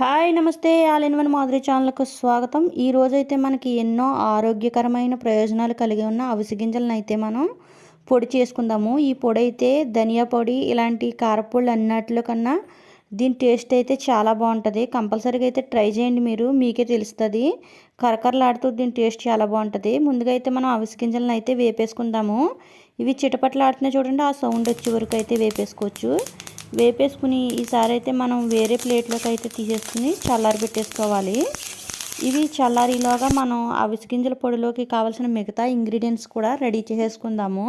Hi నమస్తే. All in one Madhuri ఛానల్కు స్వాగతం. ఈ రోజైతే మనకి ఎన్నో ఆరోగ్యకరమైన ప్రయోజనాలు కలిగి ఉన్న అవిసి గింజలను అయితే మనం పొడి చేసుకుందాము. ఈ పొడి అయితే ధనియా పొడి ఇలాంటి కారపొళ్ళు అన్నట్లో కన్నా దీని టేస్ట్ అయితే చాలా బాగుంటుంది. కంపల్సరీగా అయితే ట్రై చేయండి మీరు. మీకే తెలుస్తుంది. కరకరలాడుతూ దీని టేస్ట్ చాలా బాగుంటుంది. ముందుగా అయితే మనం అవిసి గింజలను అయితే వేపేసుకుందాము. ఇవి చిటపట్లాడుతున్నాయి చూడండి. ఆ సౌండ్ వచ్చే వరకు అయితే వేపేసుకోవచ్చు. వేపేసుకుని ఈసారి అయితే మనం వేరే ప్లేట్లోకి అయితే తీసేసుకుని చల్లారి పెట్టేసుకోవాలి. ఇవి చల్లారిలోగా మనం అవిసి గింజల పొడిలోకి కావాల్సిన మిగతా ఇంగ్రీడియంట్స్ కూడా రెడీ చేసేసుకుందాము.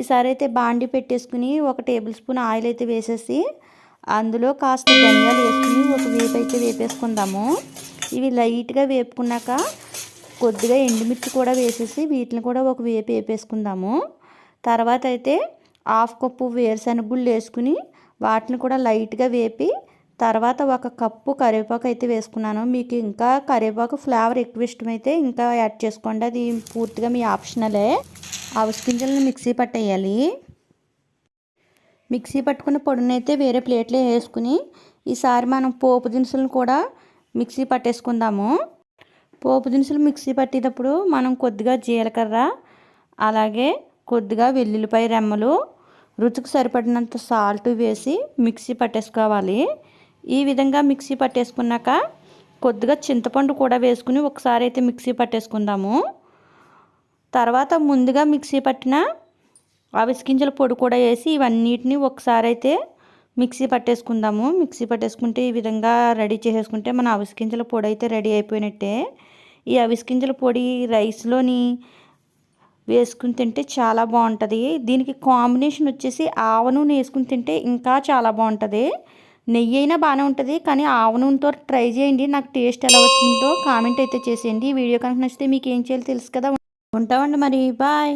ఈసారి అయితే బాండి పెట్టేసుకుని ఒక టేబుల్ స్పూన్ ఆయిల్ అయితే వేసేసి అందులో కాస్త ధనియాలు వేసుకుని ఒక వేపు అయితే వేపేసుకుందాము. ఇవి లైట్గా వేపుకున్నాక కొద్దిగా ఎండుమిర్చి కూడా వేసేసి వీటిని కూడా ఒక వేపు వేపేసుకుందాము తర్వాత అయితే హాఫ్ కప్పు వేరుశనగ గుళ్ళు వేసుకుని వాటిని కూడా లైట్గా వేపి తర్వాత ఒక కప్పు కరివేపాకు అయితే వేసుకున్నాను. మీకు ఇంకా కరివేపాకు ఫ్లేవర్ ఎక్కువ ఇష్టమైతే ఇంకా యాడ్ చేసుకోండి. అది పూర్తిగా మీ ఆప్షనలే. అవిసి గింజలను మిక్సీ పట్టేయాలి. మిక్సీ పట్టుకున్న పొడిని అయితే వేరే ప్లేట్లో వేసుకుని ఈసారి మనం పోపు దినుసులను కూడా మిక్సీ పట్టేసుకుందాము. పోపు దినుసులు మిక్సీ పట్టేటప్పుడు మనం కొద్దిగా జీలకర్ర అలాగే కొద్దిగా వెల్లుల్లిపాయ రెమ్మలు రుచికి సరిపడినంత సాల్ట్ వేసి మిక్సీ పట్టేసుకోవాలి. ఈ విధంగా మిక్సీ పట్టేసుకున్నాక కొద్దిగా చింతపండు కూడా వేసుకుని ఒకసారి అయితే మిక్సీ పట్టేసుకుందాము. తర్వాత ముందుగా మిక్సీ పట్టిన అవిసిగింజల పొడి కూడా వేసి ఇవన్నిటిని ఒకసారి అయితే మిక్సీ పట్టేసుకుందాము. మిక్సీ పట్టేసుకుంటే ఈ విధంగా రెడీ చేసేసుకుంటే మన అవిసిగింజల పొడి అయితే రెడీ అయిపోయినట్టే. ఈ అవిసిగింజల పొడి రైస్లోని వేసుకుని తింటే చాలా బాగుంటుంది. దీనికి కాంబినేషన్ వచ్చేసి ఆవ నూనె వేసుకుని తింటే ఇంకా చాలా బాగుంటుంది. నెయ్యి అయినా బాగానే ఉంటుంది కానీ ఆవ నూనెతో ట్రై చేయండి. నాకు టేస్ట్ ఎలా వచ్చిందో కామెంట్ అయితే చేసేయండి. ఈ వీడియో కనుక నచ్చితే మీకు ఏం చేయాలో తెలుసు కదా. ఉంటామండి మరి. బాయ్.